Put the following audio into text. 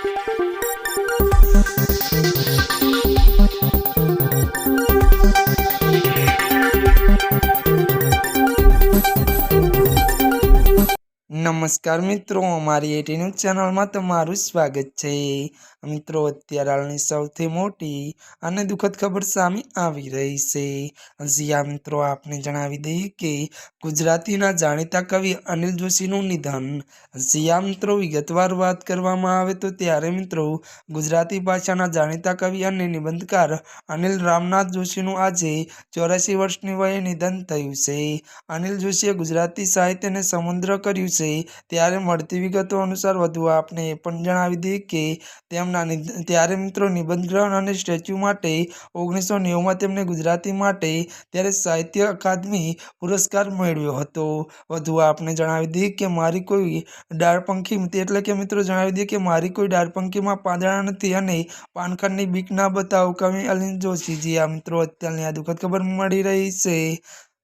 Thank you. નમસ્કાર મિત્રો, અમારી એટી ન્યૂઝ ચેનલમાં તમારું સ્વાગત છે. મિત્રો, અત્યારે હાલની સૌથી મોટી અને દુઃખદ ખબર સામે આવી રહી છે. જીયા મિત્રો, આપને જણાવી દઈએ કે ગુજરાતીના જાણીતા કવિ અનિલ જોશીનું નિધન. જીયા મિત્રો, વિગતવાર વાત કરવામાં આવે તો ત્યારે મિત્રો, ગુજરાતી ભાષાના જાણીતા કવિ અને નિબંધકાર અનિલ રામનાથ જોશીનું આજે ચોરાસી વર્ષની વયે નિધન થયું છે. અનિલ જોશીએ ગુજરાતી સાહિત્યને સમુદ્ર કર્યું છે. ત્યારે મળતી વિગતો અનુસાર વધુ આપને એ પણ જણાવી દઈએ કે તેમના ત્યારે મિત્રો નિબંધ ગ્રહણ અને સ્ટેચ્યુ માટે ઓગણીસો નેવુંમાં તેમને ગુજરાતી માટે ત્યારે સાહિત્ય અકાદમી પુરસ્કાર મેળવ્યો હતો. વધુ આપને જણાવી દઈએ કે મારી કોઈ ડાળપંખી એટલે કે મિત્રો જણાવી દઈએ કે મારી કોઈ ડાળપંખીમાં પાંદડા નથી અને પાનખરની બીક ના બતાવો. કવિ અલિન જોશીજી આ મિત્રો અત્યારની આ દુઃખદ ખબર મળી રહી છે.